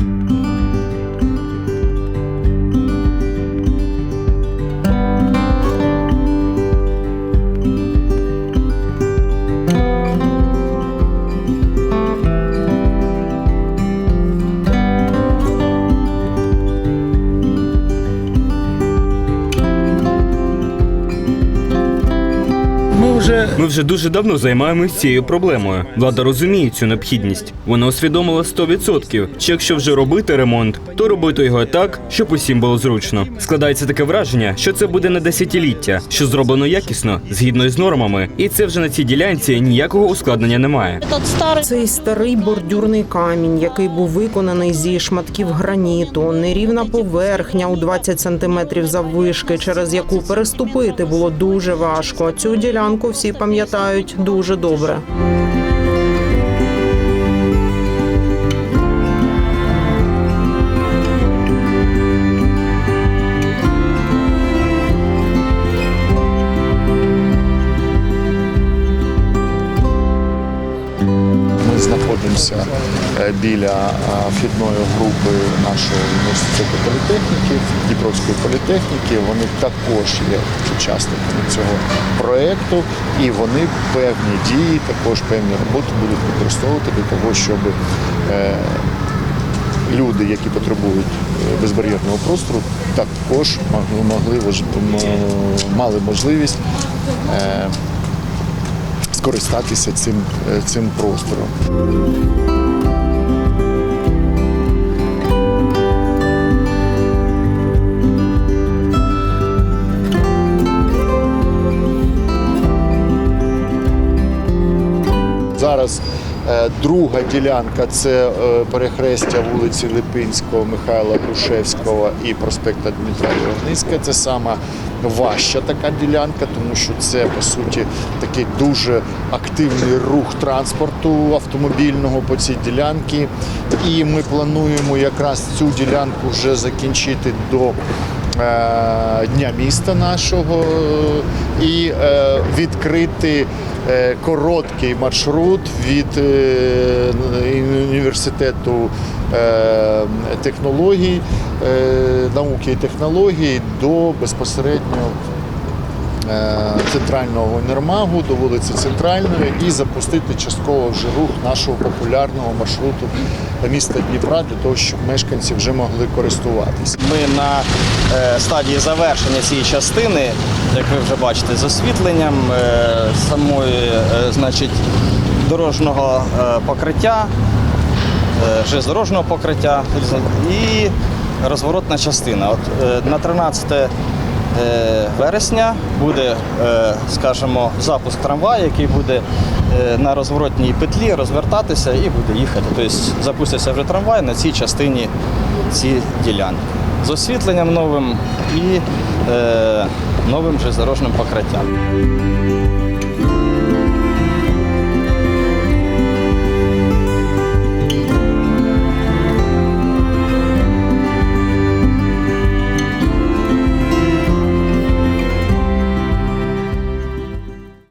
Ми вже Ми вже дуже давно займаємося цією проблемою. Влада розуміє цю необхідність. Вона усвідомила 100%, що якщо вже робити ремонт, то робити його так, щоб усім було зручно. Складається таке враження, що це буде на десятиліття, що зроблено якісно, згідно із нормами, і це вже на цій ділянці ніякого ускладнення немає. Цей старий бордюрний камінь, який був виконаний зі шматків граніту, нерівна поверхня у 20 сантиметрів заввишки, через яку переступити було дуже важко. Цю ділянку всі пам'ятають дуже добре. Знаходимося е, біля е, вхідної групи нашого університету політехніки, Дніпровської політехніки. Вони також є учасниками цього проєкту, і вони певні дії, також певні роботи будуть використовувати для того, щоб е, люди, які потребують е, безбар'єрного простору, також могли, могли мали можливість. Скористатися цим, е, цим простором. Зараз друга ділянка це е, перехрестя вулиці Липинського, Михайла Грушевського і проспекта Дмитра Євгенська. Це сама важча така ділянка, тому що це по суті такий дуже активний рух транспорту автомобільного по цій ділянці. І ми плануємо якраз цю ділянку вже закінчити до е, дня міста нашого е, і е, відкрити е, короткий маршрут від е, університету е, технологій, е, науки і технологій до безпосередньо е, центрального універмагу до вулиці Центральної і запустити частково вже рух нашого популярного маршруту міста Дніпра для того, щоб мешканці вже могли користуватися. Ми на е, стадії завершення цієї частини, як ви вже бачите, з освітленням е, самої е, значить, дорожнього е, покриття, е, железнодорожного покриття і розворотна частина. От, е, на 13 е, вересня буде, е, скажімо, запуск трамваю, який буде е, на розворотній петлі розвертатися і буде їхати. Тобто запуститься вже трамвай на цій частині ці ділянки з освітленням новим і е, новим железнодорожним покриттям.